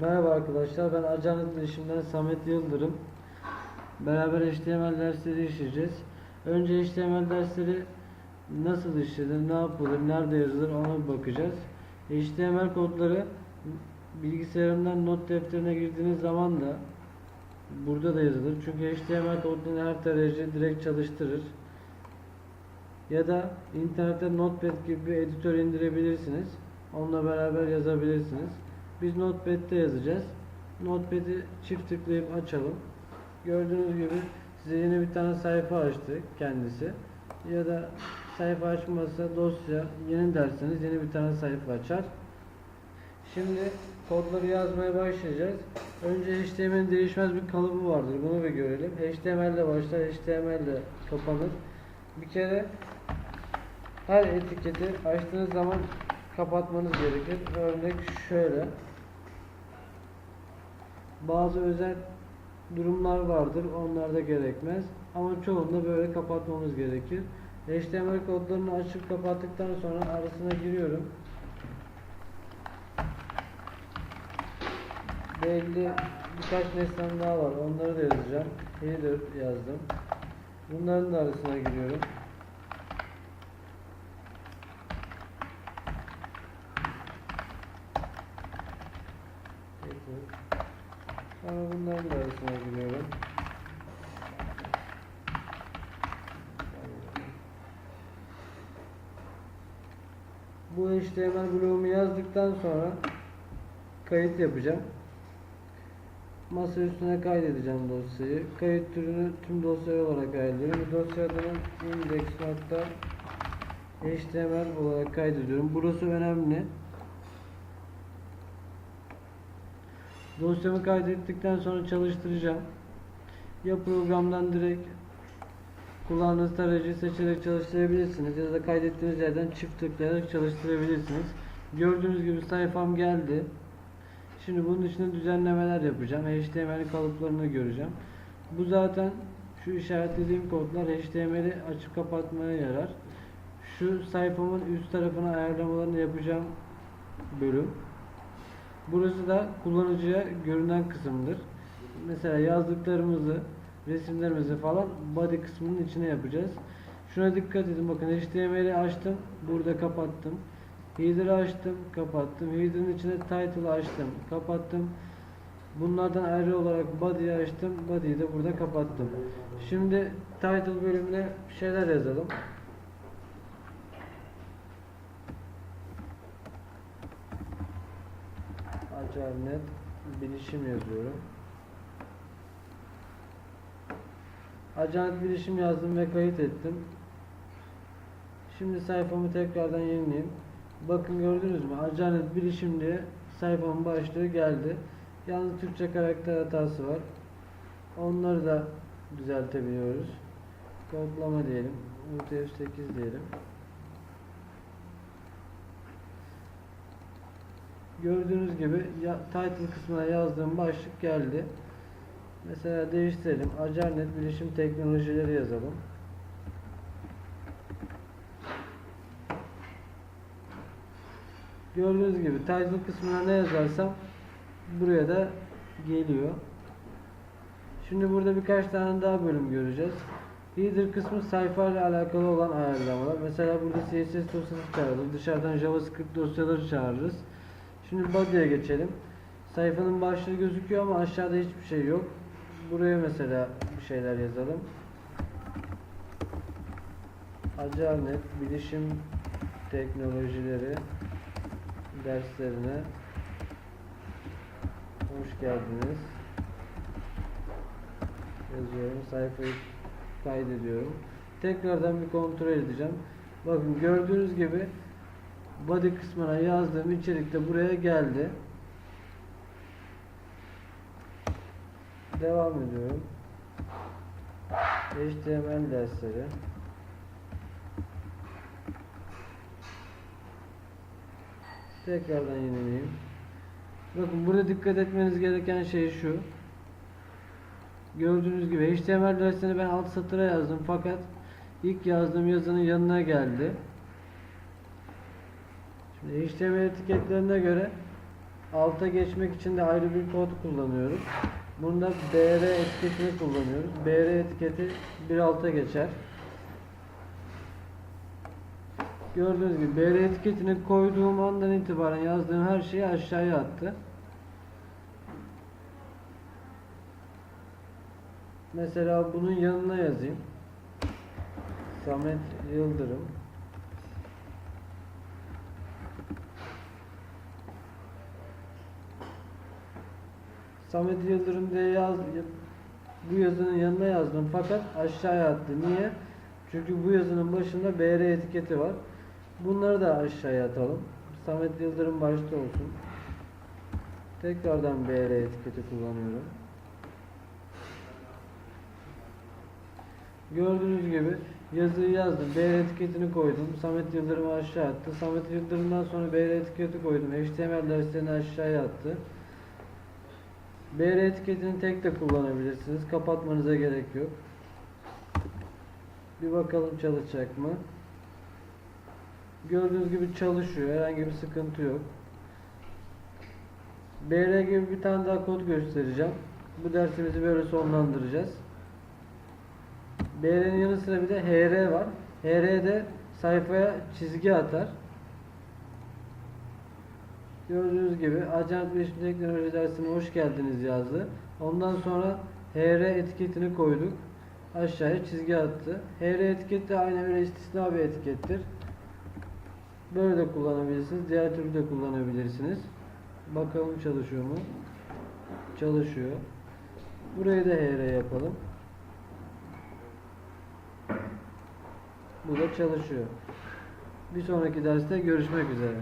Merhaba arkadaşlar, ben Acanlık Bilişim'den Samet Yıldırım. Beraber HTML dersleri işleyeceğiz. Önce HTML dersleri nasıl işlenir, ne yapılır, nerede yazılır ona bakacağız. HTML kodları bilgisayarımdan not defterine girdiğiniz zaman da burada da yazılır. Çünkü HTML kodunu her tarayıcı direkt çalıştırır. Ya da internette Notepad gibi bir editör indirebilirsiniz. Onunla beraber yazabilirsiniz. Biz Notepad'de yazacağız. Notepad'i çift tıklayıp açalım. Gördüğünüz gibi size yeni bir tane sayfa açtı kendisi. Ya da sayfa açmazsa dosya yeni derseniz yeni bir tane sayfa açar. Şimdi kodları yazmaya başlayacağız. Önce HTML'in değişmez bir kalıbı vardır. Bunu bir görelim. HTML ile başlar, HTML ile kapanır. Bir kere her etiketi açtığınız zaman kapatmanız gerekir. Örnek şöyle. Bazı özel durumlar vardır. Onlarda gerekmez. Ama çoğunda böyle kapatmamız gerekir. HTML kodlarını açıp kapattıktan sonra arasına giriyorum. Belli birkaç nesnem daha var. Onları da yazacağım. Header yazdım. Bunların da arasına giriyorum. Header. Sonra bunların arasına giriyorum. Bu HTML bloğumu yazdıktan sonra kayıt yapacağım. Masa üstüne kaydedeceğim dosyayı. Kayıt türünü tüm dosya olarak ayarlıyorum. Bu dosya adını index.html olarak kaydediyorum. Burası önemli. Dosyamı kaydettikten sonra çalıştıracağım. Ya programdan direkt kullandığınız tarayıcıyı seçerek çalıştırabilirsiniz ya da kaydettiğiniz yerden çift tıklayarak çalıştırabilirsiniz. Gördüğünüz gibi sayfam geldi. Şimdi bunun içinde düzenlemeler yapacağım. HTML kalıplarını göreceğim. Bu zaten şu işaretlediğim kodlar HTML'i açıp kapatmaya yarar. Şu sayfamın üst tarafına ayarlamalarını yapacağım bölüm. Burası da kullanıcıya görünen kısımdır. Mesela yazdıklarımızı, resimlerimizi falan body kısmının içine yapacağız. Şuna dikkat edin bakın HTML'i açtım, burada kapattım. Header'ı açtım, kapattım. Header'ın içine title açtım, kapattım. Bunlardan ayrı olarak body'yi açtım, body'yi de burada kapattım. Şimdi title bölümüne şeyler yazalım. Acarnet bilişim yazıyorum. Acarnet bilişim yazdım ve kayıt ettim. Şimdi sayfamı tekrardan yenileyim. Bakın gördünüz mü? Acarnet bilişim diye sayfamın başlığı geldi. Yalnız Türkçe karakter hatası var. Onları da düzeltebiliyoruz. Kodlama diyelim. UTF-8 diyelim. Gördüğünüz gibi ya, title kısmına yazdığım başlık geldi. Mesela değiştirelim. Acarnet Bilişim Teknolojileri yazalım. Gördüğünüz gibi title kısmına ne yazarsam buraya da geliyor. Şimdi burada birkaç tane daha bölüm göreceğiz. Header kısmı sayfa ile alakalı olan ayarlamalar. Mesela burada CSS dosyası çağırırız. Dışarıdan JavaScript dosyaları çağırırız. Şimdi body'ye geçelim. Sayfanın başlığı gözüküyor ama aşağıda hiçbir şey yok. Buraya mesela bir şeyler yazalım. Acarnet Bilişim Teknolojileri derslerine hoş geldiniz. Yazıyorum. Sayfayı kaydediyorum. Tekrardan bir kontrol edeceğim. Bakın gördüğünüz gibi body kısmına yazdığım içerik de buraya geldi. Devam ediyorum. HTML dersleri. Tekrardan yenileyim. Bakın burada dikkat etmeniz gereken şey şu. Gördüğünüz gibi HTML dersini ben alt satıra yazdım fakat ilk yazdığım yazının yanına geldi. HTML etiketlerine göre Alta geçmek için de ayrı bir kod kullanıyoruz. Bunda BR etiketini kullanıyoruz. BR etiketi bir alta geçer. Gördüğünüz gibi BR etiketini koyduğum andan itibaren yazdığım her şeyi aşağıya attı. Mesela bunun yanına yazayım. Samet Yıldırım. Samet Yıldırım diye yaz, bu yazının yanına yazdım fakat aşağıya attı. Niye? Çünkü bu yazının başında BR etiketi var. Bunları da aşağıya atalım. Samet Yıldırım başta olsun. Tekrardan BR etiketi kullanıyorum. Gördüğünüz gibi yazıyı yazdım. BR etiketini koydum. Samet Yıldırım'ı aşağı attı. Samet Yıldırım'dan sonra BR etiketi koydum. HTML derslerini aşağıya attı. BR etiketini tek de kullanabilirsiniz. Kapatmanıza gerek yok. Bir bakalım çalışacak mı? Gördüğünüz gibi çalışıyor. Herhangi bir sıkıntı yok. BR gibi bir tane daha kod göstereceğim. Bu dersimizi böyle sonlandıracağız. BR'nin yanı sıra bir de HR var. HR de sayfaya çizgi atar. Gördüğünüz gibi Acayip Bilişim Teknoloji dersine hoş geldiniz yazdı. Ondan sonra HR etiketini koyduk. Aşağıya çizgi attı. HR etiketi de aynı böyle istisna bir etikettir. Böyle de kullanabilirsiniz. Diğer türlü de kullanabilirsiniz. Bakalım çalışıyor mu? Çalışıyor. Burayı da HR yapalım. Bu da çalışıyor. Bir sonraki derste görüşmek üzere.